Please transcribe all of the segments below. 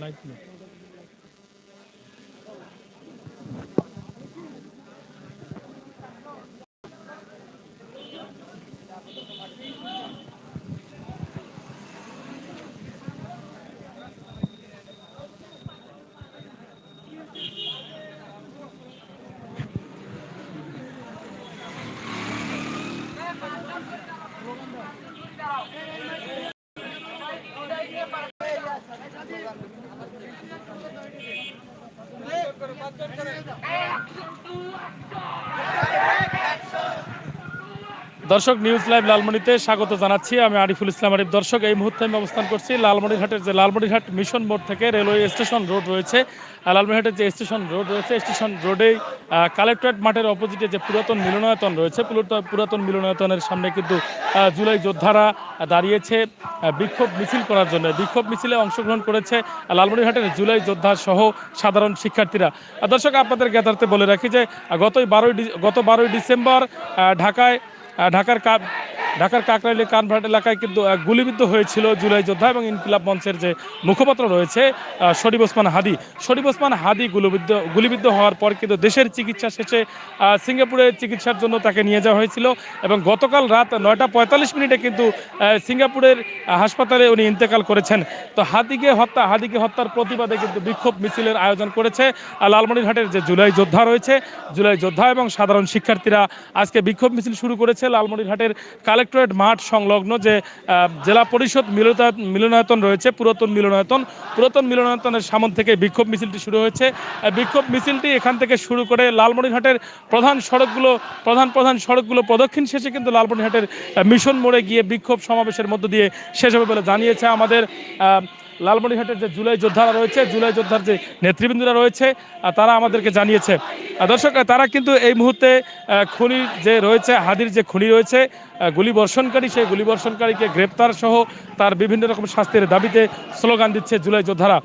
Light light দর্শক news live লালমনিতে স্বাগত জানাচ্ছি। আমি আরিফুল ইসলাম আরিফ। দর্শক, এই মুহূর্তে আমি অবস্থান করছি লালমনিরহাটের যে লালমনিরহাট মিশন মোড় থেকে রেলওয়ে স্টেশন রোড রয়েছে। আর লালমনিরহাটের যে স্টেশন রোড রয়েছে, স্টেশন রোডেই কালেক্টরেট মাঠের অপোজিটে যে পুরাতন মিলনায়তন রয়েছে পুরাতন- মিলনায়তনের সামনে কিন্তু জুলাই যোদ্ধারা দাঁড়িয়েছে বিক্ষোভ মিছিল করার জন্য। বিক্ষোভ মিছিলে অংশগ্রহণ করেছে লালমনিরহাটের জুলাই যোদ্ধা সহ সাধারণ শিক্ষার্থীরা। দর্শক, আপনাদের জ্ঞাতার্থে বলে রাখি যে গতই বারোই গত বারোই ডিসেম্বর ঢাকায় ঢাকার ঢাকার কাকরাইলি কানভার্ট এলাকায় কিন্তু গুলিবিদ্ধ হয়েছিল জুলাই যোদ্ধা এবং ইনকিলাব মঞ্চের যে মুখপাত্র রয়েছে শরীফ ওসমান হাদি। শরীফ ওসমান হাদি গুলিবিদ্ধ গুলিবিদ্ধ হওয়ার পর কিন্তু দেশের চিকিৎসা শেষে সিঙ্গাপুরে চিকিৎসার জন্য তাকে নিয়ে যাওয়া হয়েছিল এবং গতকাল রাত নয়টা পঁয়তাল্লিশ মিনিটে কিন্তু সিঙ্গাপুরের হাসপাতালে উনি ইন্তেকাল করেছেন। তো হাদিকে হত্যা, হাদিকে হত্যার প্রতিবাদে কিন্তু বিক্ষোভ মিছিলের আয়োজন করেছে লালমনিরহাটের যে জুলাই যোদ্ধা রয়েছে, জুলাই যোদ্ধা এবং সাধারণ শিক্ষার্থীরা আজকে বিক্ষোভ মিছিল শুরু করেছে লালমনিরহাটের কালেক্টরেট মাঠ সংলগ্ন যে জেলা পরিষদ মিলতা- মিলনায়তন রয়েছে, পুরাতন মিলনায়তন। পুরাতন মিলনায়তনের সামন থেকে বিক্ষোভ মিছিলটি শুরু হয়েছে। বিক্ষোভ মিছিলটি এখান থেকে শুরু করে লালমনিরহাটের প্রধান সড়কগুলো, প্রধান প্রধান সড়কগুলো প্রদক্ষিণ শেষে কিন্তু লালমনিরহাটের মিশন মোড়ে গিয়ে বিক্ষোভ সমাবেশের মধ্য দিয়ে শেষ হবে বলে জানিয়েছে আমাদের লালমনিরহাটের যে জুলাই যোদ্ধারা রয়েছে, জুলাই যোদ্ধার যে নেতৃবৃন্দরা রয়েছে তারা আমাদেরকে জানিয়েছে। দর্শক তারা কিন্তু এই মুহূর্তে খুনি যে রয়েছে, হাদির যে খুনি রয়েছে গুলিবর্ষণকারী গুলি বর্ষণকারী সেই গুলিবর্ষণকারীকে গ্রেপ্তার সহ তার বিভিন্ন রকম শাস্তির দাবিতে স্লোগান দিচ্ছে জুলাই যোদ্ধারা।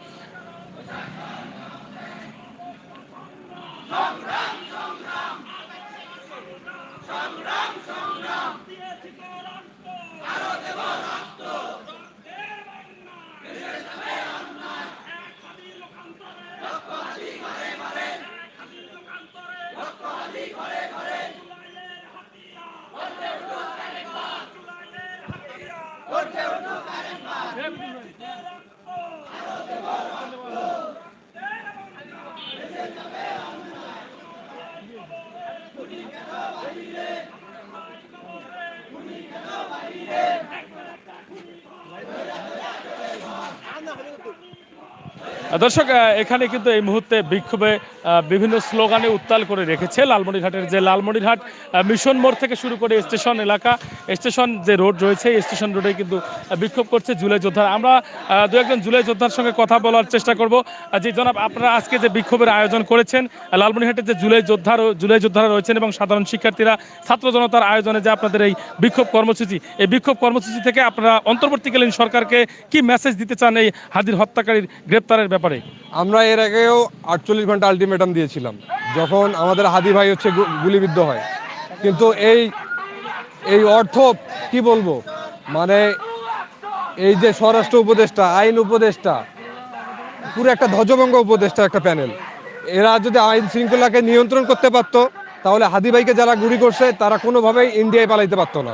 দর্শক এখানে কিন্তু এই মুহূর্তে বিক্ষোভে বিভিন্ন স্লোগানে উত্তাল করে রেখেছে লালমনিরহাটের যে লালমনিরহাট মিশন মোড় থেকে শুরু করে স্টেশন এলাকা, স্টেশন যে রোড রয়েছে স্টেশন রোডে কিন্তু বিক্ষোভ করছে জুলাই যোদ্ধারা। আমরা দু একজন জুলাই যোদ্ধার সঙ্গে কথা বলার চেষ্টা করব। যে জনাব, আপনারা আজকে যে বিক্ষোভের আয়োজন করেছেন লালমনিরহাটের যে জুলাই যোদ্ধা জুলাই যোদ্ধারা রয়েছেন এবং সাধারণ শিক্ষার্থীরা, ছাত্র জনতার আয়োজনে যে আপনাদের এই বিক্ষোভ কর্মসূচি, এই বিক্ষোভ কর্মসূচি থেকে আপনারা অন্তর্বর্তীকালীন সরকারকে কি মেসেজ দিতে চান এই হাদির হত্যাকারীর গ্রেপ্তারের আমরা এর আগেও আটচল্লিশ ঘণ্টা আলটিমেটাম দিয়েছিলাম, যখন আমাদের হাদি ভাই হচ্ছে গুলিবিদ্ধ হয়। কিন্তু এই এই অর্থ কি বলব? মানে এই যে স্বরাষ্ট্র উপদেষ্টা, আইন উপদেষ্টা, পুরো একটা ধ্বজভঙ্গ উপদেষ্টা একটা প্যানেল এরা যদি আইন শৃঙ্খলাকে নিয়ন্ত্রণ করতে পারতো, তাহলে হাদি ভাইকে যারা গুলি করছে, তারা কোনোভাবেই ইন্ডিয়ায় পালাইতে পারতো না।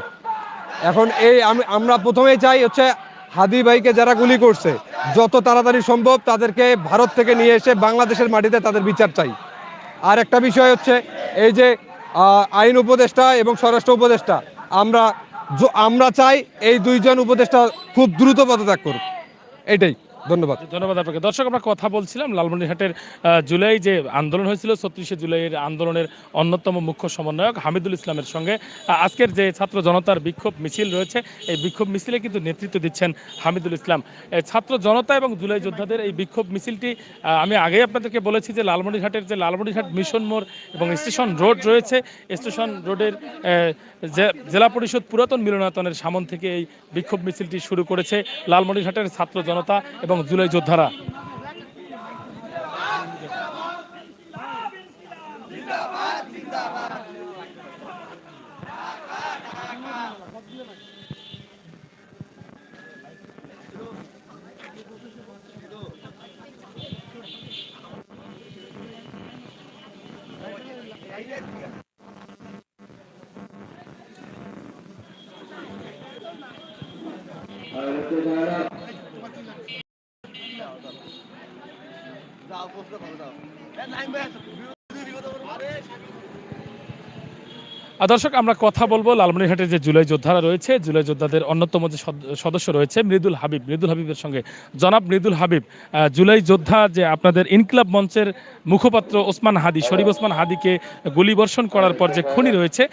এখন এই, আমি আমরা প্রথমেই চাই হচ্ছে হাদি ভাইকে যারা গুলি করছে, যত তাড়াতাড়ি সম্ভব তাদেরকে ভারত থেকে নিয়ে এসে বাংলাদেশের মাটিতে তাদের বিচার চাই। আর একটা বিষয় হচ্ছে, এই যে আইন উপদেষ্টা এবং স্বরাষ্ট্র উপদেষ্টা, আমরা আমরা চাই এই দুইজন উপদেষ্টা খুব দ্রুত পদত্যাগ করুক। এটাই। ধন্যবাদ। ধন্যবাদ আপনাকে। দর্শক, আমরা কথা বলছিলাম লালমনিরহাটের জুলাই যে আন্দোলন হয়েছিল, ছত্রিশে জুলাইয়ের আন্দোলনের অন্যতম মুখ্য সমন্বয়ক হামিদুল ইসলামের সঙ্গে। আজকের যে ছাত্র জনতার বিক্ষোভ মিছিল রয়েছে, এই বিক্ষোভ মিছিলে কিন্তু নেতৃত্ব দিচ্ছেন হামিদুল ইসলাম। ছাত্র জনতা এবং জুলাই যোদ্ধাদের এই বিক্ষোভ মিছিলটি আমি আগেই আপনাদেরকে বলেছি যে লালমনিরহাটের যে লালমনিরহাট মিশন মোড় এবং স্টেশন রোড রয়েছে, স্টেশন রোডের জেলা পরিষদ পুরাতন মিলনায়তনের সামন থেকে এই বিক্ষোভ মিছিলটি শুরু করেছে লালমনিরহাটের ছাত্র জনতা এবং জুলাই যোদ্ধারা I'm at দর্শক, আমরা কথা বলব লালমনিরহাটের যে জুলাই যোদ্ধারা রয়েছে। জুলাই যোদ্ধাদের অন্যতম যে সদ- সদস্য রয়েছে, মৃদুল হাবিব। মৃদুল হাবিবের সঙ্গে জনাব মৃদুল হাবিব জুলাই যোদ্ধা যে আপনাদের ইনকিলাব মঞ্চের মুখপাত্র ওসমান হাদি, শরীফ ওসমান হাদিকে গুলিবর্ষণ করার পর যে খুনি রয়েছে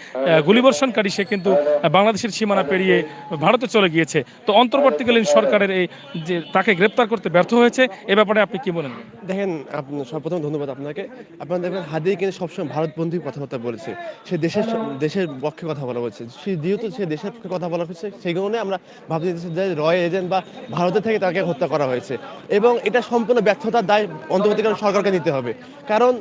গুলিবর্ষণকারী সে কিন্তু বাংলাদেশের সীমানা পেরিয়ে ভারতে চলে গিয়েছে। তো অন্তর্বর্তীকালীন সরকারের এই যে তাকে গ্রেপ্তার করতে ব্যর্থ হয়েছে, এ ব্যাপারে আপনি কি বলেন? দেখেন সর্বপ্রথম ধন্যবাদ আপনাকে। আপনারা দেখবেন হাদি কিন্তু সবসময় ভারতবন্ধী কথাবার্তা বলেছে। সে দেশের দেশের পক্ষে কথা বলা হচ্ছে। সে যেহেতু সে দেশের পক্ষে কথা বলা হচ্ছে, সেই কারণে আমরা ভাবতে যে রয় এজেন্ট বা ভারতের থেকে তাকে হত্যা করা হয়েছে। এবং এটা সম্পূর্ণ ব্যর্থতার দায় অন্তর্বর্তীকালীন সরকারকে নিতে হবে। কারণ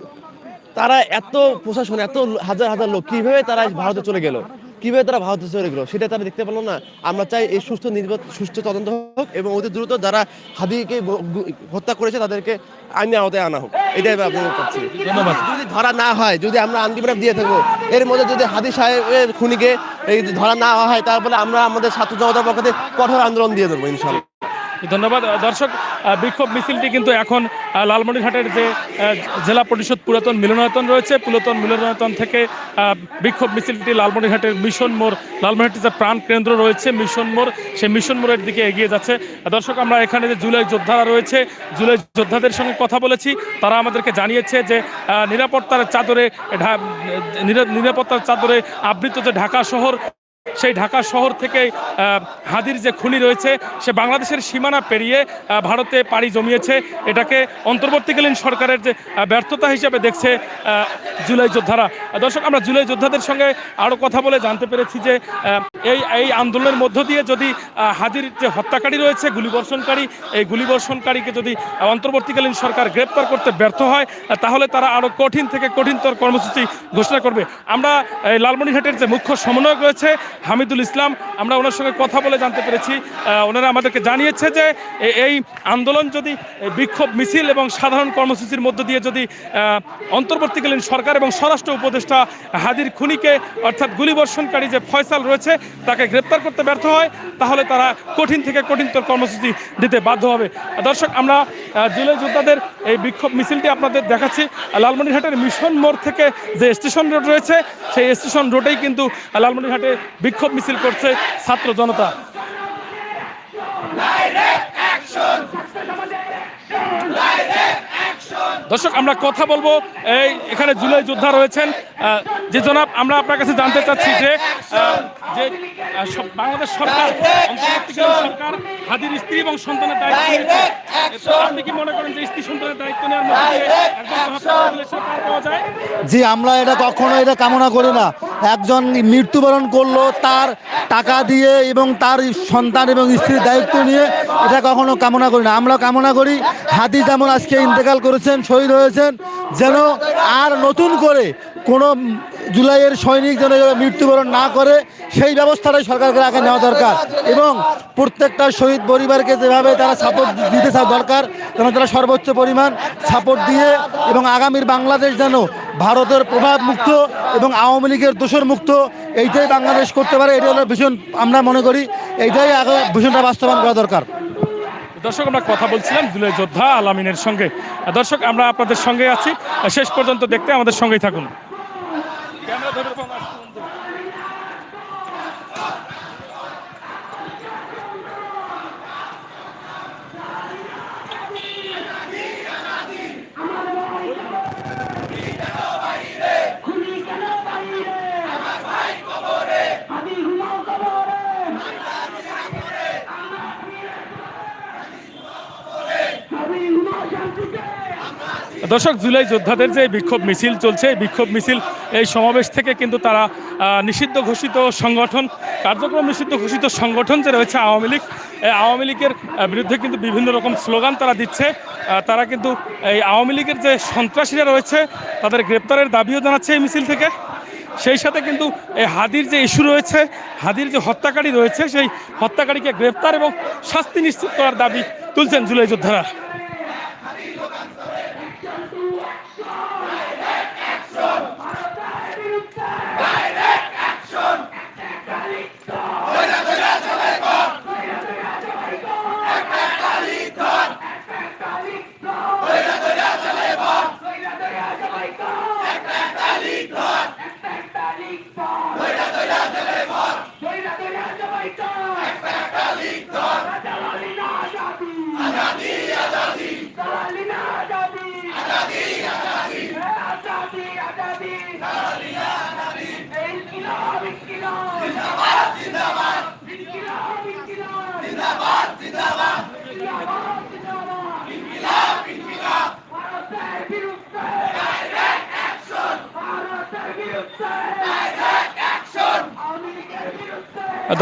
তারা এত প্রশাসন, এত হাজার হাজার লোক, কীভাবে তারা ভারতে চলে গেল? কীভাবে তারা ভারতে চলে গেল সেটা তারা দেখতে পেল না। আমরা চাই এই সুস্থ নির্বাচ সুস্থ তদন্ত হোক এবং অতি দ্রুত যারা হাদিকে হত্যা করেছে তাদেরকে আইনের আওতায় আনা হোক। এটাই আমি আপনাদের চাচ্ছি ধন্যবাদ। যদি ধরা না হয় যদি আমরা আন্টিমেটাম দিয়ে থাকব এর মধ্যে যদি হাদি সাহেবের খুনিকে এই ধরা না হয় তারপরে আমরা আমাদের ছাত্র জনতার পক্ষে কঠোর আন্দোলন দিয়ে দেবো ইনশাল্লাহ। ধন্যবাদ। দর্শক বিক্ষোভ মিছিলটি কিন্তু এখন লালমনিরহাটের যে জেলা পরিষদ পুরাতন মিলনায়তন রয়েছে, পুরাতন মিলনায়তন থেকে বিক্ষোভ মিছিলটি লালমনিরহাটের মিশন মোড় লালমনিরহাটের যে প্রাণ কেন্দ্র রয়েছে, মিশন মোড়, সেই মিশন মোড়ের দিকে এগিয়ে যাচ্ছে। দর্শক, আমরা এখানে যে জুলাই যোদ্ধারা রয়েছে, জুলাই যোদ্ধাদের সঙ্গে কথা বলেছি। তারা আমাদেরকে জানিয়েছে যে নিরাপত্তার চাদরে নিরাপত্তার চাদরে আবৃত যে ঢাকা শহর সেই ঢাকা শহর থেকে হাদির যে খুনি রয়েছে, সে বাংলাদেশের সীমানা পেরিয়ে ভারতে পাড়ি জমিয়েছে। এটাকে অন্তর্বর্তীকালীন সরকারের যে ব্যর্থতা হিসেবে দেখছে জুলাই যোদ্ধারা। দর্শক, আমরা জুলাই যোদ্ধাদের সঙ্গে আরও কথা বলে জানতে পেরেছি যে এই এই আন্দোলনের মধ্য দিয়ে যদি হাদির যে হত্যাকারী রয়েছে, গুলিবর্ষণকারী, এই গুলিবর্ষণকারীকে যদি অন্তর্বর্তীকালীন সরকার গ্রেপ্তার করতে ব্যর্থ হয় তাহলে তারা আরও কঠিন থেকে কঠিনতর কর্মসূচি ঘোষণা করবে। আমরা লালমনিরহাটের যে মুখ্য সমন্বয়ক রয়েছে হামিদুল ইসলাম, আমরা ওনার সঙ্গে কথা বলে জানতে পেরেছি। ওনারা আমাদেরকে জানিয়েছে যে এই আন্দোলন যদি বিক্ষোভ মিছিল এবং সাধারণ কর্মসূচির মধ্য দিয়ে যদি অন্তর্বর্তীকালীন সরকার এবং স্বরাষ্ট্র উপদেষ্টা হাদির খুনিকে, অর্থাৎ গুলিবর্ষণকারী যে ফয়সাল রয়েছে, তাকে গ্রেপ্তার করতে ব্যর্থ হয়, তাহলে তারা কঠিন থেকে কঠিনতর কর্মসূচি দিতে বাধ্য হবে। দর্শক, আমরা জুলাই যোদ্ধাদের এই বিক্ষোভ মিছিলটি আপনাদের দেখাচ্ছি। লালমনিরহাটের মিশন মোড় থেকে যে স্টেশন রোড রয়েছে, সেই স্টেশন রোডেই কিন্তু লালমনিরহাটে বিক্ষোভ মিছিল করছে ছাত্র জনতা। দর্শক আমরা কথা বলব এই এখানে জুলাই যোদ্ধা রয়েছেন। যে জনাব আমরা আপনার কাছে জানতে চাচ্ছি যে যে বাংলাদেশ সরকার অন্তর্বর্তীকালীন সরকার হাদির স্ত্রী এবং সন্তানের দায়িত্ব নিয়েছে। আপনি কি মনে করেন যে স্ত্রী সন্তানের দায়িত্ব নেওয়ার মধ্যে একজন পাওয়া যায়? জি আমরা এটা কখনো এটা কামনা করি না। একজন মৃত্যুবরণ করল তার টাকা দিয়ে এবং তার সন্তান এবং স্ত্রীর দায়িত্ব নিয়ে, এটা কখনো কামনা করি না। আমরা কামনা করি হাদি যেমন আজকে ইন্তেকাল করেছেন, শহীদ হয়েছেন, যেন আর নতুন করে কোনো জুলাইয়ের সৈনিক যেন মৃত্যুবরণ না করে, সেই ব্যবস্থাটাই সরকারকে আগে নেওয়া দরকার। এবং প্রত্যেকটা শহীদ পরিবারকে যেভাবে তারা সাপোর্ট দিতে দরকার, যেন তারা সর্বোচ্চ পরিমাণ সাপোর্ট দিয়ে এবং আগামীর বাংলাদেশ যেন ভারতের প্রভাব মুক্ত এবং আওয়ামী লীগের দোষর মুক্ত এইটাই বাংলাদেশ করতে পারে এটা হলো ভীষণ আমরা মনে করি, এইটাই আগে ভীষণটা বাস্তবায়ন করা দরকার। দর্শক, আমরা কথা বলছিলাম জুলাই যোদ্ধা আলামিনের সঙ্গে। দর্শক, আমরা আপনাদের সঙ্গে আছি। শেষ পর্যন্ত দেখতে আমাদের সঙ্গেই থাকুন। দর্শক, জুলাই যোদ্ধাদের যে বিক্ষোভ মিছিল চলছে, এই বিক্ষোভ মিছিল এই সমাবেশ থেকে কিন্তু তারা নিষিদ্ধ ঘোষিত সংগঠন, কার্যক্রম নিষিদ্ধ ঘোষিত সংগঠন যে রয়েছে আওয়ামী লীগ এই আওয়ামী লীগের বিরুদ্ধে কিন্তু বিভিন্ন রকম স্লোগান তারা দিচ্ছে। তারা কিন্তু এই আওয়ামী লীগের যে সন্ত্রাসীরা রয়েছে, তাদের গ্রেপ্তারের দাবিও জানাচ্ছে এই মিছিল থেকে। সেই সাথে কিন্তু এই হাদির যে ইস্যু রয়েছে, হাদির যে হত্যাকারী রয়েছে, সেই হত্যাকারীকে গ্রেপ্তার এবং শাস্তি নিশ্চিত করার দাবি তুলছেন জুলাই যোদ্ধারা।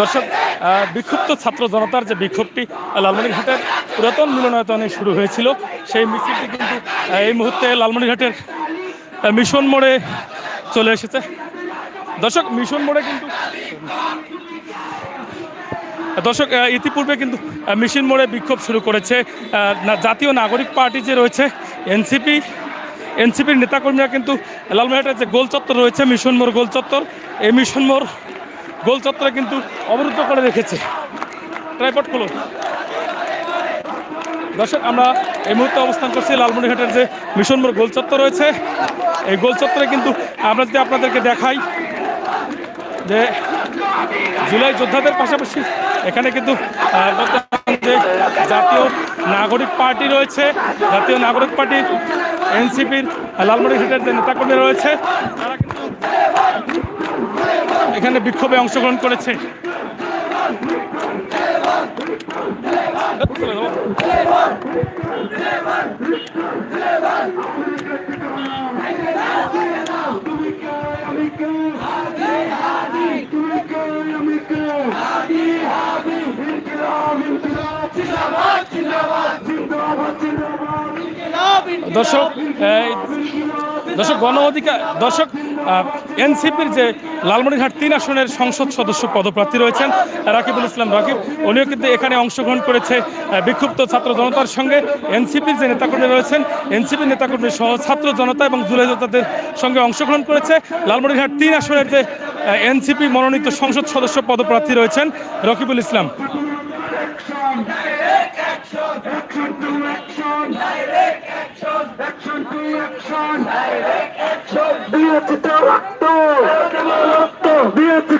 দর্শক বিক্ষুব্ধ ছাত্র জনতার যে বিক্ষোভটি লালমনিরহাটের পুরাতন মিলনায়তনে শুরু হয়েছিল। সেই মিছিলটি কিন্তু এই মুহূর্তে লালমনিরহাটের মিশন মোড়ে চলে এসেছে। দর্শক, মিশন মোড়ে কিন্তু দর্শক ইতিপূর্বে কিন্তু মিশন মোড়ে বিক্ষোভ শুরু করেছে। জাতীয় নাগরিক পার্টি যে রয়েছে, এনসিপি, এনসিপির নেতাকর্মীরা কিন্তু লালমনিরহাটের যে গোল চত্বর রয়েছে, মিশন মোড় গোল চত্বর, এই মিশন মোড় গোল চত্বরে কিন্তু অবরুদ্ধ করে রেখেছে। ট্রাইপড খোলো দর্শক, আমরা এই মুহূর্তে অবস্থান করছি লালমনিরহাটের যে মিশন মোড় গোল চত্বর রয়েছে। এই গোল চত্বরে কিন্তু আমরা যদি আপনাদেরকে দেখাই যে জুলাই যোদ্ধাদের পাশাপাশি এখানে কিন্তু যে জাতীয় নাগরিক পার্টি রয়েছে। জাতীয় নাগরিক পার্টির এনসিপির লালমনি লালমনিরহাটের যে নেতাকর্মী রয়েছে, তারা কিন্তু এখানে বিক্ষোভে অংশগ্রহণ করেছে। দর্শক দর্শক গণ অধিকার, দর্শক এনসিপির যে লালমনিরহাট তিন আসনের সংসদ সদস্য পদপ্রার্থী রয়েছেন, রাকিবুল ইসলাম রাকিব, উনিও কিন্তু এখানে অংশগ্রহণ করেছে বিক্ষুব্ধ ছাত্র জনতার সঙ্গে। এনসিপির যে নেতাকর্মী রয়েছেন, এনসিপির নেতাকর্মী সহ ছাত্র জনতা এবং জুলাই যোদ্ধাদের সঙ্গে অংশগ্রহণ করেছে। লালমনিরহাট তিন আসনের যে এনসিপি মনোনীত সংসদ সদস্য পদপ্রার্থী রয়েছেন, রকিবুল ইসলাম। বিরোচিত রক্ত রক্ত বিরোচিত